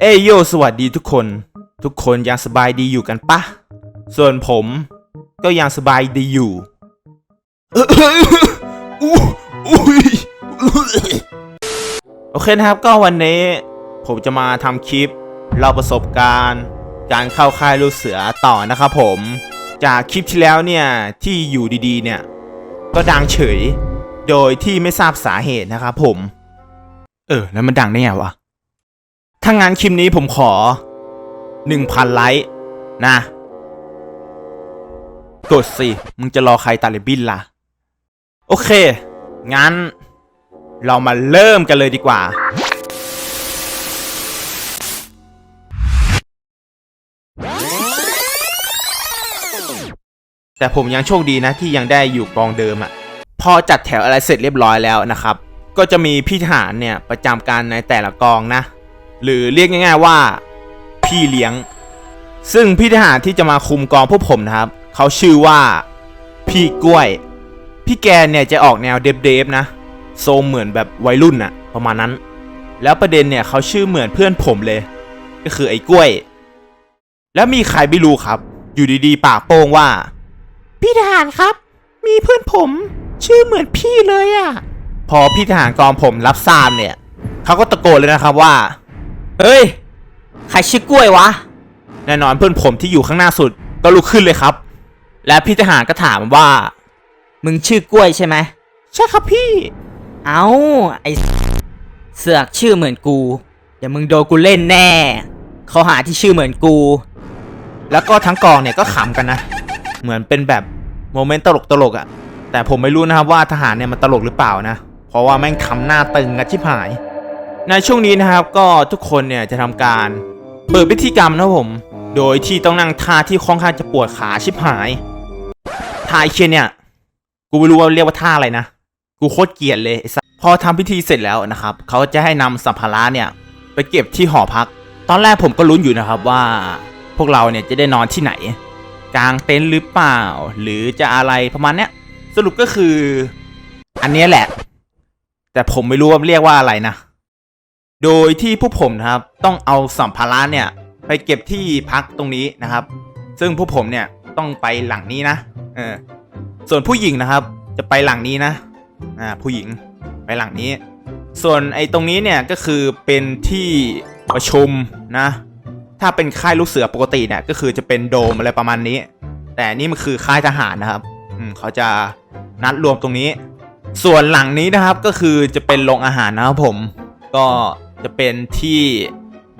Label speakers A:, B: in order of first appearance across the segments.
A: เอโยสวัสดีทุกคน ทุกคนยังสบายดีอยู่กันปะ ส่วนผมก็ยังสบายดีอยู่โอเคนะครับก็วันนี้ผมจะมาทำคลิปเล่าประสบการณ์ การเข้าค่ายลูกเสือต่อนะครับผม จากคลิปที่แล้วเนี่ยที่อยู่ดีๆเนี่ย ก็ดังเฉย โดยที่ไม่ทราบสาเหตุนะครับผม เออ แล้วมันดังได้ไงวะ ถ้างั้นคลิปนี้ผมขอ 1,000 ไลค์นะ กดสิ มึงจะรอใครตาลิบินล่ะ โอเค งั้น เรามาเริ่มกันเลยดีกว่า แต่ผมยังโชคดีนะที่ยังได้อยู่กองเดิมอะ่ะพอจัดแถวอะไรเสร็จเรียบร้อยแล้วนะครับ ก็จะมีพี่ทหารเนี่ยประจำการในแต่ละกองนะ หรือเรียกง่าย ๆว่าพี่เลี้ยง ซึ่งพี่ทหารที่จะมาคุมกองพวกผมนะครับ เขาชื่อว่าพี่กล้วย พี่แกเนี่ยจะออกแนวเดฟๆนะโซมเหมือนแบบวัยรุ่นอะประมาณนั้น แล้วประเด็นเนี่ยเขาชื่อเหมือนเพื่อนผมเลย ก็คือไอ้กล้วย แล้วมีใครไม่รู้ครับ อยู่ดีๆ ปากโป้งว่า พี่ทหารครับ มีเพื่อนผม ชื่อเหมือนพี่เลยอะพอพี่ทหารกองผมรับทราบเนี่ย เขาก็ตะโกนเลยนะครับว่า
B: เฮ้ย ใครชื่อกล้วยวะ
A: แน่นอนเพื่อนผมที่อยู่ข้างหน้าสุดก็ลุกขึ้นเลยครับ และพี่ทหารก็ถามว่า
B: มึงชื่อกล้วยใช่ไหม
A: ใช่ครับพี่
B: เอาไอเสือกชื่อเหมือนกู เดี๋ยวมึงโดนกูเล่นแน่ เขาหาที่ชื่อเหมือนกู
A: แล้วก็ทั้งกองเนี่ยก็ขำกันนะ เหมือนเป็นแบบโมเมนต์ตลกตลกๆอะ่ะแต่ผมไม่รู้นะครับว่าทหารเนี่ยมันตลกหรือเปล่านะ เพราะว่าแม่งขำหน้าตึงกันชิบหาย ในช่วงนี้นะครับก็ทุกคนเนี่ยจะทำการเปิดพิธีกรรมนะผม โดยที่ต้องนั่งท่าที่ค่อนข้างจะปวดขาชิบหายท่าไอเชียเนี่ยกูไม่รู้ว่าเรียกว่าท่าอะไรนะกูโคตรเกลียดเลยพอทำพิธีเสร็จแล้วนะครับเขาจะให้นำสัมภาระเนี่ยไปเก็บที่หอพัก ตอนแรกผมก็ลุ้นอยู่นะครับว่าพวกเราเนี่ยจะได้นอนที่ไหน กลางเต็นท์หรือเปล่า หรือจะอะไรประมาณเนี้ยสรุปก็คือ อันนี้แหละ แต่ผมไม่รู้ว่าเรียกว่าอะไรนะ โดยที่พวกผมนะครับต้องเอาสัมภาระเนี่ยไปเก็บที่พักตรงนี้นะครับ ซึ่งพวกผมเนี่ยต้องไปหลังนี้นะเออส่วนผู้หญิงนะครับ จะไปหลังนี้นะอ่าผู้หญิงไปหลังนี้ ส่วนไอ้ตรงนี้เนี่ยก็คือเป็นที่ประชุมนะ ถ้าเป็นค่ายลูกเสือปกติเนี่ยก็คือจะเป็นโดมอะไรประมาณนี้ แต่นี่มันคือค่ายทหารนะครับอืมเขาจะนัดรวมตรงนี้ ส่วนหลังนี้นะครับก็คือจะเป็นโรงอาหารนะครับผม ก็ จะเป็นที่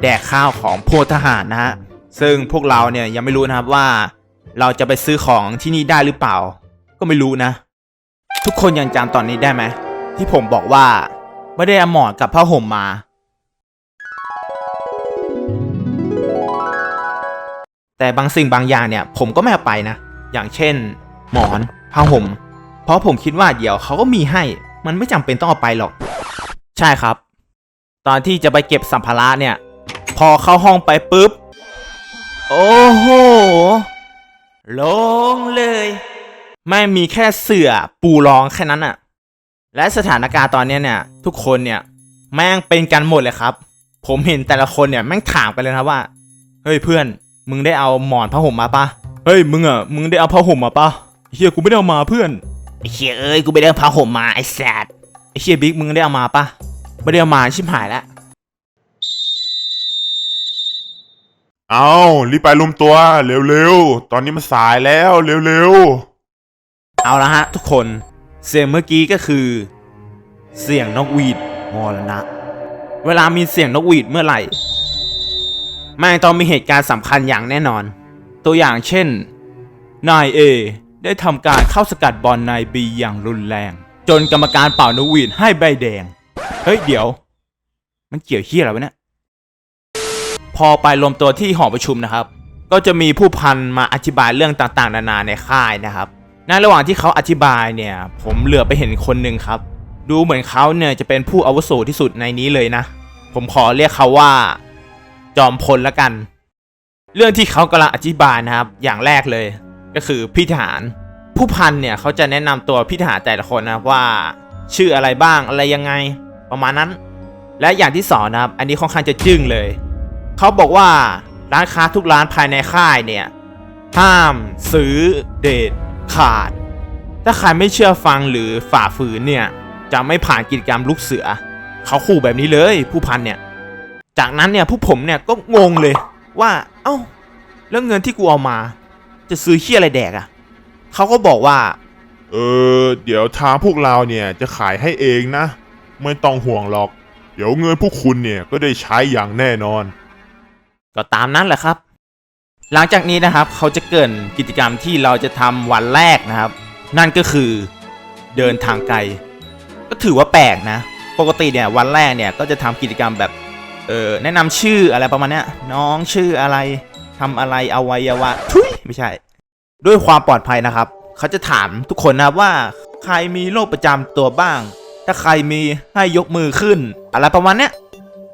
A: แดกข้าวของพวกทหารนะฮะซึ่งพวกเราเนี่ยยังไม่รู้นะครับว่า เราจะไปซื้อของที่นี่ได้หรือเปล่า ก็ไม่รู้นะ ทุกคนยังจำตอนนี้ได้ไหมที่ผมบอกว่าไม่ได้เอาหมอนกับผ้าห่มมา แต่บางสิ่งบางอย่างเนี่ย ผมก็ไม่เอาไปนะ อย่างเช่น หมอนผ้าห่ม เพราะผมคิดว่าเดี๋ยวเขาก็มีให้ มันไม่จำเป็นต้องเอาไปหรอก ใช่ครับ ตอนที่จะไปเก็บสัมภาระเนี่ย พอเข้าห้องไปปุ๊บ โอ้โหโลงเลย ไม่มีแค่เสือปูรองแค่นั้นอะและสถานการณ์ตอนเนี้ยเนี่ย ทุกคนเนี่ย แม่งเป็นกันหมดเลยครับ ผมเห็นแต่ละคนเนี่ยแม่งถามกันเลยนะครับว่า เฮ้ยเพื่อน มึงได้เอาหมอนผ้าห่มมาปะเฮ้ยมึงอะมึงได้เอาผ้าห่มมาปะเฮียกูไม่ได้เอามาเพื่อน
B: ไอเชียเอ้ยกูไปได้ผ้าห่มมาไอแซด
A: ไอเฮียบิ๊กมึงได้เอามาปะ ไม่ได้เอามาชิบหายแล้ว
C: เอารีบไปรวมตัว เร็วๆ ตอนนี้มันสายแล้ว เร็ว
A: เอาละฮะ ทุกคน เสียงเมื่อกี้ก็คือ เสียงนกหวีดมรณะ เวลามีเสียงนกหวีดเมื่อไหร่แม่งต้องมีเหตุการณ์สำคัญอย่างแน่นอน ตัวอย่างเช่น นายเอได้ทำการเข้าสกัดบอลนายบีอย่างรุนแรง จนกรรมการเป่านกหวีดให้ใบแดง เฮ้ย เดี๋ยว มันเกี่ยวเฮียอะไรวะเนี่ย พอไปรวมตัวที่หอประชุมนะครับ ก็จะมีผู้พันมาอธิบายเรื่องต่างๆ นานาในค่ายนะครับ ในระหว่างที่เขาอธิบายเนี่ย ผมเหลือไปเห็นคนหนึ่งครับ ดูเหมือนเขาเนี่ยจะเป็นผู้อาวุโสที่สุดในนี้เลยนะ ผมขอเรียกเขาว่า จอมพลละกัน เรื่องที่เขากำลังอธิบายนะครับ อย่างแรกเลย ก็คือพี่ทหาร ผู้พันเนี่ยเขาจะแนะนำตัวพี่ทหารแต่ละคนนะว่า ชื่ออะไรบ้างอะไรยังไง ประมาณนั้น และอย่างที่สองนะครับ อันนี้ค่อนข้างจะจึ้งเลย เขาบอกว่าร้านค้าทุกร้านภายในค่ายเนี่ย ห้ามซื้อเดทขาด ถ้าใครไม่เชื่อฟังหรือฝ่าฝืนเนี่ย จะไม่ผ่านกิจกรรมลูกเสือ เขาขู่แบบนี้เลยผู้พันเนี่ย จากนั้นเนี่ยผู้ผมเนี่ยก็งงเลยว่า เอ้า แล้วเงินที่กูเอามา จะซื้อเชี่ยอะไรแดกอะ่ะเขาก็บอกว่า
C: เออ เดี๋ยวทางพวกเราเนี่ยจะขายให้เองนะ ไม่ต้องห่วงหรอก เดี๋ยวเงินพวกคุณเนี่ยก็ได้ใช้อย่างแน่นอน
A: ก็ตามนั้นแหละครับ หลังจากนี้นะครับเขาจะเกินกิจกรรมที่เราจะทำวันแรกนะครับ นั่นก็คือเดินทางไกล ก็ถือว่าแปลกนะ ปกติเนี่ยวันแรกเนี่ยก็จะทำกิจกรรมแบบเออแนะนำชื่ออะไรประมาณเนี้ยน้องชื่ออะไรทำอะไรอวัยวะทุยไม่ใช่ ด้วยความปลอดภัยนะครับ เขาจะถามทุกคนนะครับว่าใครมีโรคประจำตัวบ้าง ถ้าใครมีให้ยกมือขึ้น อะไรประมาณเนี้ย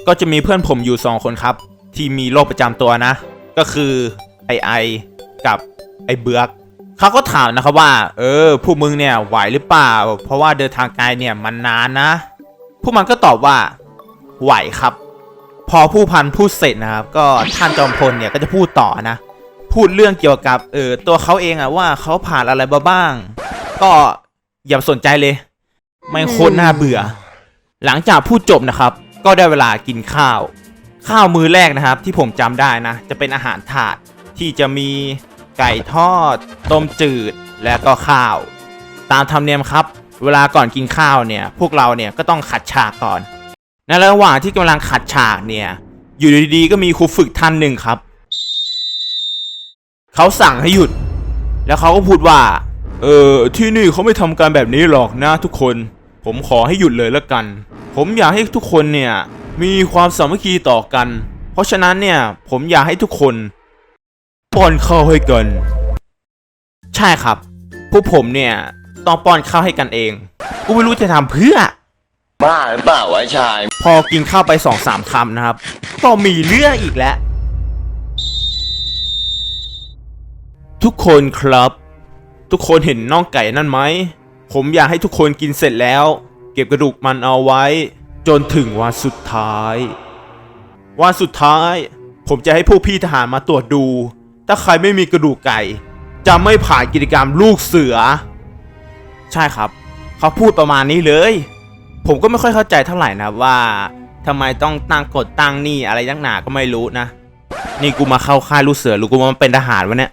A: ก็จะมีเพื่อนผมอยู่สองคนครับ ที่มีโรคประจำตัวนะ ก็คือไอไอกับไอเบือกเขาก็ถามนะครับว่า เออพวกมึงเนี่ยไหวหรือเปล่า เพราะว่าเดินทางไกลเนี่ยมันนานนะพวกมันก็ตอบว่าไหวครับ พอผู้พันพูดเสร็จนะครับ ก็ท่านจอมพลเนี่ยก็จะพูดต่อนะ พูดเรื่องเกี่ยวกับเออตัวเขาเองอะว่าเขาผ่านอะไรมาบ้าง ก็อย่าสนใจเลย ไม่โคตรน่าเบื่อ หลังจากพูดจบนะครับ ก็ได้เวลากินข้าว ข้าวมื้อแรกนะครับ ที่ผมจำได้นะ จะเป็นอาหารถาดที่จะมีไก่ทอด ต้มจืดและก็ข้าว ตามธรรมเนียมครับ เวลาก่อนกินข้าวเนี่ย พวกเราเนี่ยก็ต้องขัดฉากก่อนในระหว่างที่กำลังขัดฉากเนี่ย อยู่ดีๆก็มีครูฝึกท่านหนึ่งครับเขาสั่งให้หยุด แล้วเขาก็พูดว่า เออที่นี่เขาไม่ทำการแบบนี้หรอกนะทุกคน ผมขอให้หยุดเลยละกัน ผมอยากให้ทุกคนเนี่ยมีความสามัคคีต่อกัน เพราะฉะนั้นเนี่ยผมอยากให้ทุกคนป้อนข้าวให้กัน ใช่ครับพวกผมเนี่ยต้องป้อนข้าวให้กันเองกูไม่รู้จะทำเพื่อ
D: บ้าหรือเปล่าวะชาย
A: พอกินข้าวไปสองสามคำนะครับ ก็มีเรื่องอีกแล้ว ทุกคนครับ ทุกคนเห็นน่องไก่นั่นไหม ผมอยากให้ทุกคนกินเสร็จแล้ว เก็บกระดูกมันเอาไว้ จนถึงวันสุดท้าย วันสุดท้าย ผมจะให้พวกพี่ทหารมาตรวจดู ถ้าใครไม่มีกระดูกไก่ จะไม่ผ่านกิจกรรมลูกเสือ ใช่ครับ เขาพูดประมาณนี้เลย ผมก็ไม่ค่อยเข้าใจเท่าไหร่นะว่าทำไมต้องตั้งกฎตั้งนี่อะไรยักหนาก็ไม่รู้นะ นี่กูมาเข้าค่ายลูกเสือหรือกูมาเป็นทหารวะเนี่ย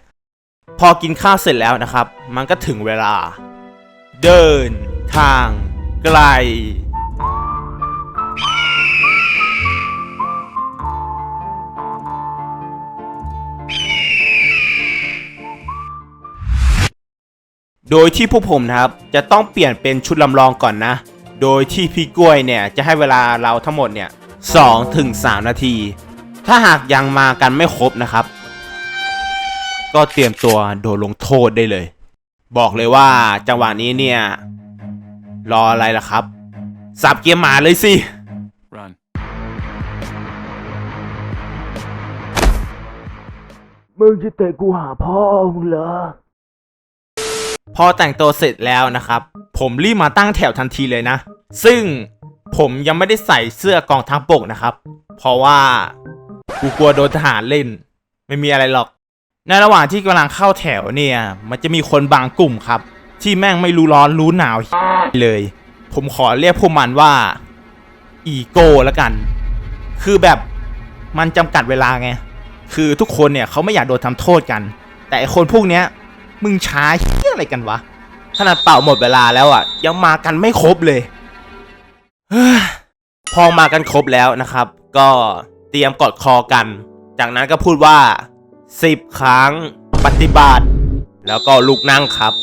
A: พอกินข้าวเสร็จแล้วนะครับ มันก็ถึงเวลา เดินทางไกล โดยที่พวกผมนะครับ จะต้องเปลี่ยนเป็นชุดลำลองก่อนนะ โดยที่พี่กล้วยเนี่ย จะให้เวลาเราทั้งหมดเนี่ย2ถึง3นาที ถ้าหากยังมากันไม่ครบนะครับ ก็เตรียมตัวโดนลงโทษได้เลย บอกเลยว่าจังหวะนี้เนี่ย รออะไรล่ะครับ สับเกียร์หมาเลยสิ
E: Run.
A: มึงจะเตะกูหาพ่อมึงเหรอ พอแต่งตัวเสร็จแล้วนะครับ ผมรีบมาตั้งแถวทันทีเลยนะ ซึ่งผมยังไม่ได้ใส่เสื้อกองทัพบกนะครับ เพราะว่า กูกลัวโดนทหารเล่น ไม่มีอะไรหรอก ในระหว่างที่กำลังเข้าแถวเนี่ย มันจะมีคนบางกลุ่มครับ ที่แม่งไม่รู้ร้อนรู้หนาวเลย ผมขอเรียกพวกมันว่า อีโก้ล้วกัน คือแบบมันจำกัดเวลาไง คือทุกคนเนี่ยเขาไม่อยากโดนทำโทษกัน แต่ไอคนพวกเนี้ย มึงช้าเหี้ยอะไรกันวะ ขนาดเป่าหมดเวลาแล้วอะ ยังมากันไม่ครบเลยพอมากันครบแล้วนะครับ ก็เตรียมกอดคอกัน จากนั้นก็พูดว่า สิบครั้ง ปฏิบัติ แล้วก็ลุกนั่งครับ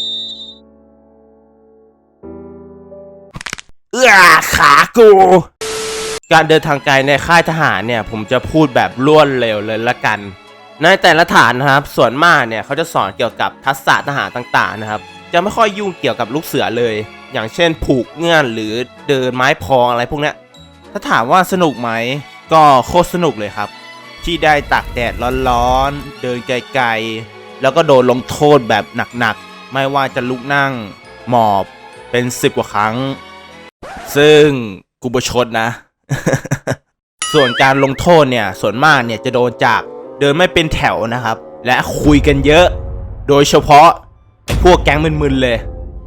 A: เอื้อขากู การเดินทางไกลในค่ายทหารเนี่ย ผมจะพูดแบบรวดเร็วเลยละกัน ในแต่ละฐานนะครับ ส่วนมากเนี่ยเขาจะสอนเกี่ยวกับทักษะทหารต่างๆนะครับ จะไม่ค่อยยุ่งเกี่ยวกับลูกเสือเลย อย่างเช่นผูกเงื่อนหรือเดินไม้พองอะไรพวกเนี้ยถ้าถามว่าสนุกไหมก็โคตรสนุกเลยครับ ที่ได้ตากแดดร้อนๆ เดินไกลๆ แล้วก็โดนลงโทษแบบหนักๆ ไม่ว่าจะลุกนั่งหมอบเป็นสิบกว่าครั้ง ซึ่งกูประชดนะ ส่วนการลงโทษเนี่ย ส่วนมากเนี่ยจะโดนจากเดินไม่เป็นแถวนะครับ และคุยกันเยอะ โดยเฉพาะพวกแก๊งมึนๆเลย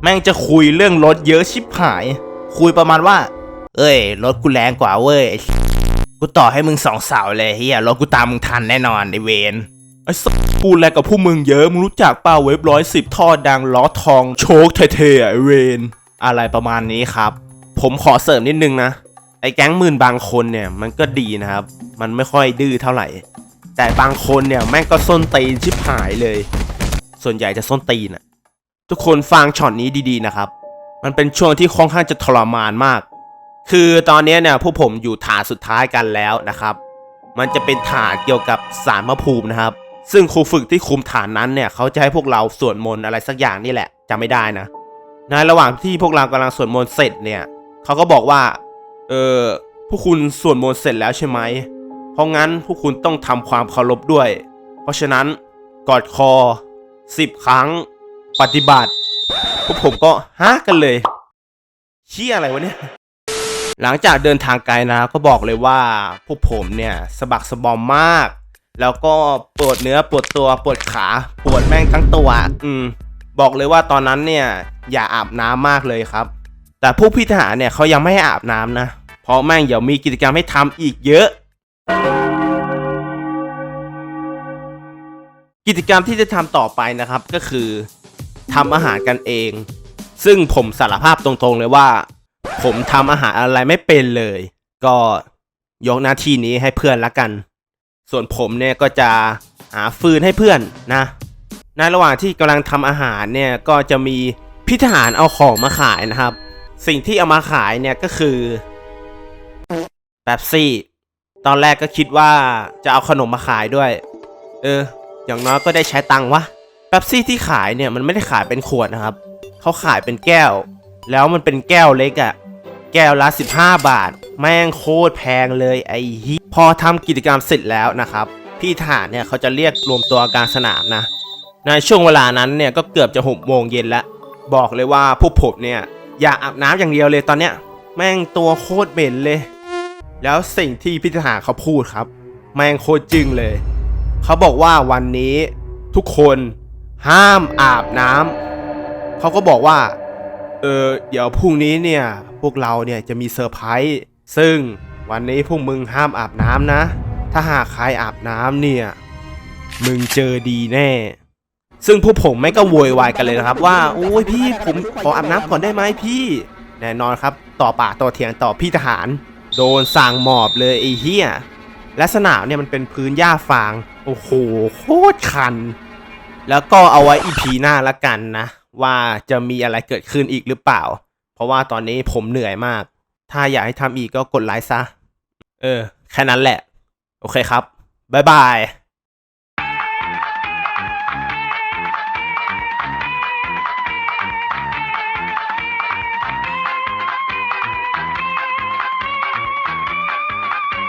A: แม่งจะคุยเรื่องรถเยอะชิบหาย คุยประมาณว่า เอ้ยรถกูแรงกว่าเว้ย กูต่อให้มึงสองสาวเลยเฮียรถกูตามมึงทันแน่นอนไอเวนไอ้สัสพูดอะไรกับพวกมึงเยอะ มึงรู้จักเป้าเว็บร้อยสิบท่อดังล้อทองโชคเท่ๆไอเวนอะไรประมาณนี้ครับ ผมขอเสริมนิดนึงนะ ไอ้แก๊งหมื่นบางคนเนี่ยมันก็ดีนะครับ มันไม่ค่อยดื้อเท่าไหร่ แต่บางคนเนี่ยแม่งก็ส้นตีนชิบหายเลย ส่วนใหญ่จะส้นตีนอะทุกคนฟังช็อตนี้ดีๆนะครับ มันเป็นช่วงที่ค่อนข้างจะทรมานมาก คือตอนนี้เนี่ยพวกผมอยู่ฐานสุดท้ายกันแล้วนะครับ มันจะเป็นฐานเกี่ยวกับสารพระภูมินะครับ ซึ่งครูฝึกที่คุมฐานนั้นเนี่ยเขาจะให้พวกเราสวดมนต์อะไรสักอย่างนี่แหละจำไม่ได้นะในระหว่างที่พวกเรากำลังสวดมนต์เสร็จเนี่ยเขาก็บอกว่า เออพวกคุณสวดมนต์เสร็จแล้วใช่ไหม เพราะงั้นพวกคุณต้องทำความเคารพด้วย เพราะฉะนั้นกอดคอสิบครั้งปฏิบัติพวกผมก็ฮะกันเลยเชี่ยอะไรวะเนี่ย หลังจากเดินทางไกลนะก็บอกเลยว่าพวกผมเนี่ยสะบักสะบอมมาก แล้วก็ปวดเนื้อปวดตัวปวดขาปวดแม่งทั้งตัว อืม บอกเลยว่าตอนนั้นเนี่ยอย่าอาบน้ำมากเลยครับ แต่ผู้พิทหารเนี่ยเขายังไม่ให้อาบน้ำนะ เพราะแม่งเดี๋ยวมีกิจกรรมให้ทำอีกเยอะ กิจกรรมที่จะทำต่อไปนะครับก็คือทำอาหารกันเอง ซึ่งผมสารภาพตรงๆเลยว่า ผมทำอาหารอะไรไม่เป็นเลย ก็ยกหน้าที่นี้ให้เพื่อนละกัน ส่วนผมเนี่ยก็จะหาฟืนให้เพื่อนนะในระหว่างที่กำลังทำอาหารเนี่ยก็จะมีพี่ทหารเอาของมาขายนะครับ สิ่งที่เอามาขายเนี่ยก็คือแป๊บซี่ตอนแรกก็คิดว่าจะเอาขนมมาขายด้วย เออ อย่างน้อยก็ได้ใช้ตังค์วะแป๊บซี่ที่ขายเนี่ยมันไม่ได้ขายเป็นขวดนะครับ เขาขายเป็นแก้ว แล้วมันเป็นแก้วเล็กอะ่ะ แก้วละ 15 บาท แม่งโคตรแพงเลยไอ้ฮิพอทำกิจกรรมเสร็จแล้วนะครับ พี่ทหารเนี่ยเขาจะเรียกรวมตัวกลารสนามนะ ในช่วงเวลานั้นเนี่ยก็เกือบจะหกโมงเย็นแล้ว บอกเลยว่าพวกผมเนี่ยอยากอาบน้ำอย่างเดียวเลยตอนเนี้ย แม่งตัวโคตรเหม็นเลย แล้วสิ่งที่พี่ทหารเขาพูดครับ แม่งโคตรจึงเลย เขาบอกว่าวันนี้ทุกคนห้ามอาบน้ำเขาก็บอกว่า เออเดี๋ยวพรุ่งนี้เนี่ยพวกเราเนี่ยจะมีเซอร์ไพรส์ซึ่งวันนี้พวกมึงห้ามอาบน้ำนะ ถ้าหากใครอาบน้ำเนี่ย มึงเจอดีแน่ ซึ่งพวกผมไม่ก็โวยวายกันเลยนะครับ ว่าโอ้ยพี่ผมขออาบน้ำก่อนได้ไหมพี่ แน่นอนครับ ต่อปากต่อเถียงต่อพี่ทหาร โดนสั่งหมอบเลยไอ้เหี้ยและสนามเนี่ยมันเป็นพื้นหญ้าฟาง โอ้โหโคตรคัน แล้วก็เอาไว้อีพีหน้าละกันนะ ว่าจะมีอะไรเกิดขึ้นอีกหรือเปล่า เพราะว่าตอนนี้ผมเหนื่อยมาก ถ้าอยากให้ทำอีกก็กดไลค์ซะ เออ แค่นั้นแหละ โอเคครับ บ๊ายบาย